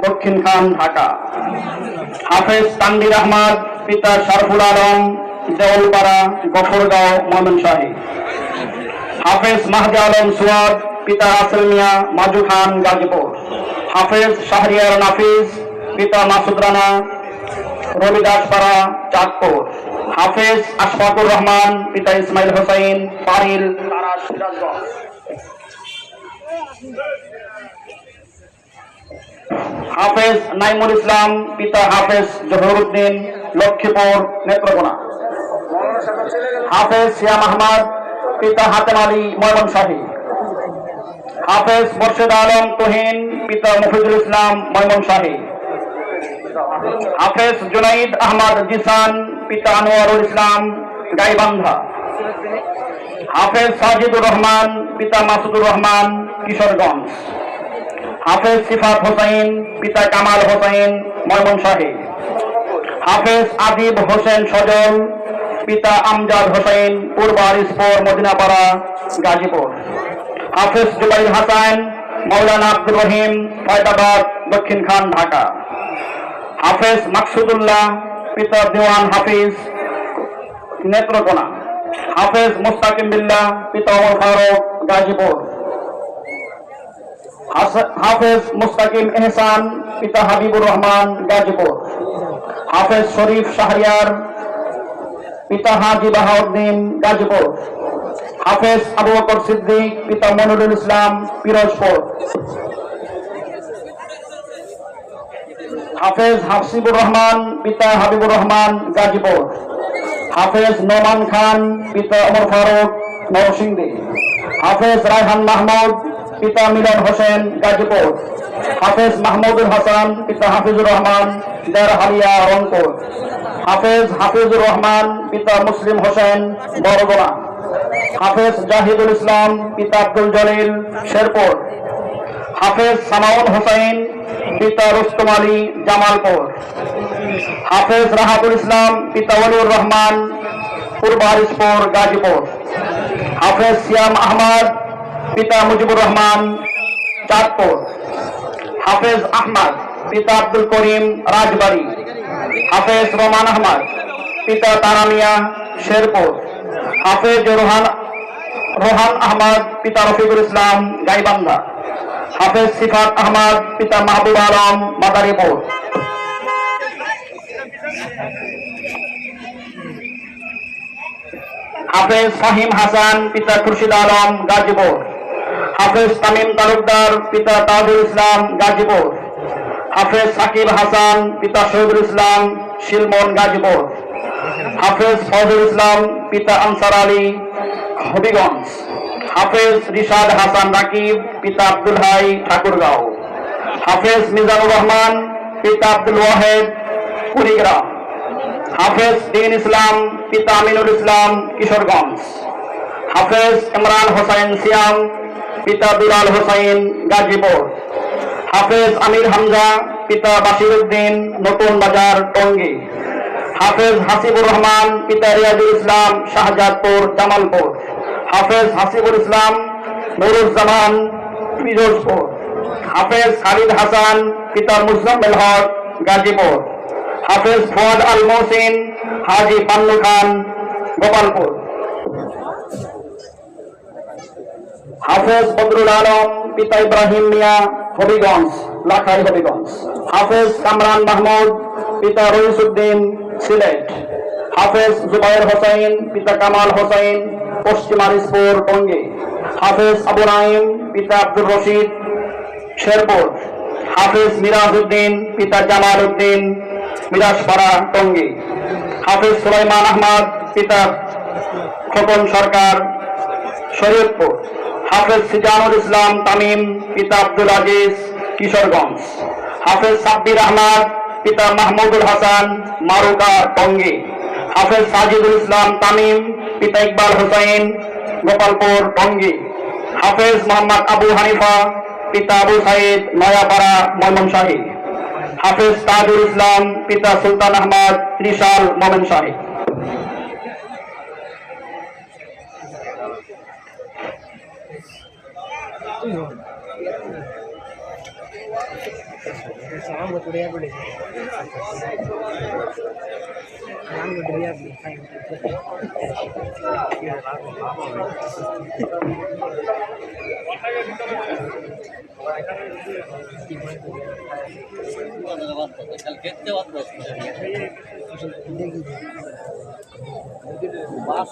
দক্ষিণ খান, ঢাকা। হাফেজ তানবির আহমদ, পিতা শারফুল আলম দেওলপাড়া গফরগাঁও ময়মনশাহী হাফেজ মাহদি আলম সুয়াদ, পিতা আসল মিয়া, মাজু খান, গাজীপুর। হাফেজ শাহরিয়ার নাফিজ পিতা মাসুদ রানা রবিদাসপাড়া চাঁদপুর। হাফেজ আশফাকুর রহমান, পিতা ইসমাইল হোসাইন পারিল তারা সিরাজগঞ্জ। হাফেজ নাইমুল ইসলাম, পিতা হাফেজ জহরুদ্দিন লক্ষ্মীপুর, নেত্রকোনা। হাফেজ সিয়াম আহমদ, পিতা হাতেম আলী ময়মনশাহী হাফেজ মোর্শেদ আলম তুহিন, পিতা মফিজুল ইসলাম ময়মনশাহী হাফেজ জুনাইদ আহমদ জিসান, পিতা আনোয়ারুল ইসলাম, গাইবান্ধা। হাফেজ সাজিদুর রহমান, পিতা মাসুদুর রহমান, কিশোরগঞ্জ। হাফেজ সিফাত হোসাইন, পিতা কামাল হোসাইন ময়মনশাহী হাফেজ আদিব হোসেন সজল, পিতা আমজাদ হোসেন পূর্ব আরিসপুর মদিনাপাড়া, গাজীপুর। হাফেজ জুবাইর হাসান, মৌলানা আব্দুর রহিম, ফয়দাবাদ, দক্ষিণ খান, ঢাকা। হাফেজ মাকসুদুল্লাহ, পিতা দেওয়ান হাফিজ, নেত্রকোনা। হাফেজ মুস্তাকিম বিল্লাহ, পিতা ওমর ফারুক, গাজীপুর। হাফেজ মুস্তাকিম এহসান, পিতা হাবিবুর রহমান, গাজীপুর। হাফেজ শরীফ শাহরিয়ার, পিতা হাজি বাহাউদ্দিন, গাজীপুর। হাফেজ আবু বকর সিদ্দিক, পিতা মনিরুল ইসলাম, পিরোজপুর। হাফেজ হাফসিবুর রহমান, পিতা হাবিবুর রহমান, গাজীপুর। হাফেজ নোমান খান, পিতা ওমর ফারুক, নরসিংদী। হাফেজ রায়হান মাহমুদ পিতা মিলন হোসেন গাজীপুর, হাফেজ মাহমুদুল হাসান, পিতা হাফিজুর রহমান দেরহালিয়া রংপুর। হাফেজ হাফিজুর রহমান, পিতা মুসলিম হোসেন, বরগুনা। হাফেজ জাহিদুল ইসলাম, পিতা আব্দুল জলিল, শেরপুর। হাফেজ সামাউল হোসেন, পিতা রুস্তম আলী, জামালপুর। হাফেজ রাহাতুল ইসলাম, পিতা ওলিউর রহমান, পূর্ব হারিসপুর গাজীপুর। হাফেজ সিয়াম আহমদ পিতা মুজিবুর রহমান, চাঁদপুর। হাফেজ আহমদ, পিতা আব্দুল করিম রাজবাড়ী। হাফেজ রোমান আহমদ, পিতা তারামিয়া শেরপুর। হাফেজ রোহান রোহান আহমদ, পিতা রফিকুল ইসলাম গাইবান্ধা। হাফেজ সিফাত আহমদ, পিতা মাহবুব আলম মাদারীপুর। হাফেজ ফাহিম হাসান, পিতা খুরশিদ আলম গাজীপুর। হাফেজ তামিম তালুকদার পিতা তাজুল ইসলাম গাজীপুর। হাফেজ সাকিব হাসান পিতা শহীদুল ইসলাম শিলমন গাজীপুর। হাফেজ ফজল ইসলাম পিতা আনসার আলী হবিগঞ্জ। হাফেজ রিশাদ হাসান রাকিব পিতা আব্দুল হাই ঠাকুরগাঁও। হাফেজ মিজানুর রহমান পিতা আব্দুল ওয়াহেদ কুড়িগ্রাম। হাফেজ দিন ইসলাম পিতা আমিনুল ইসলাম কিশোরগঞ্জ। হাফেজ ইমরান হোসাইন সিয়াম পিতা দুলাল হোসেন গাজীপুর। হাফেজ আমির হামজা, পিতা বাসির উদ্দিন নতুন বাজার, টঙ্গী। হাফেজ হাসিবুর রহমান, পিতা রিয়াজুল ইসলাম, শাহজাদপুর, জামালপুর। হাফেজ হাসিবুল ইসলাম, নুরুজ্জামান ফিরোজপুর হাফেজ খালিদ হাসান, পিতা মুজাম্মেল হক, গাজীপুর। হাফেজ ফুয়াদ আল মোহসিন, হাজি পান্নু খান, গোপালপুর। হাফেজ বদরুল আলম, পিতা ইব্রাহিম মিয়া, হবিগঞ্জ, লাখাই হবিগঞ্জ। হাফেজ কামরান মাহমুদ, পিতা রইসুদ্দিন, সিলেট। হাফেজ জুবাইর হোসাইন পিতা কামাল হোসাইন পশ্চিম আরিসপুর টঙ্গী। হাফেজ আবু নাইম, পিতা আব্দুর রশিদ, শেরপুর। হাফেজ মিরাজ উদ্দিন, পিতা জামাল উদ্দিন, মিরাজপাড়া, টঙ্গী। হাফেজ সুলাইমান আহমদ, পিতা খোকন সরকার, শরীয়তপুর। হাফেজ সিজানুল ইসলাম তামিম, পিতা আব্দুল আজিজ, কিশোরগঞ্জ। হাফেজ সাব্বির আহমদ, পিতা মাহমুদুল হাসান, মারুকা, টঙ্গী। হাফেজ সাজিদুল ইসলাম তামিম, পিতা ইকবাল হোসেন গোপালপুর, টঙ্গী। হাফেজ মোহাম্মদ আবু হানিফা, পিতা আবু সাইদ, নয়াপাড়া ময়মনশাহী হাফেজ তাজুল ইসলাম, পিতা সুলতান আহমদ, ত্রিশাল ময়মনশাহী சாம்பு துடியா பிடி சாம்பு துடியா பிடி দেখতে বাস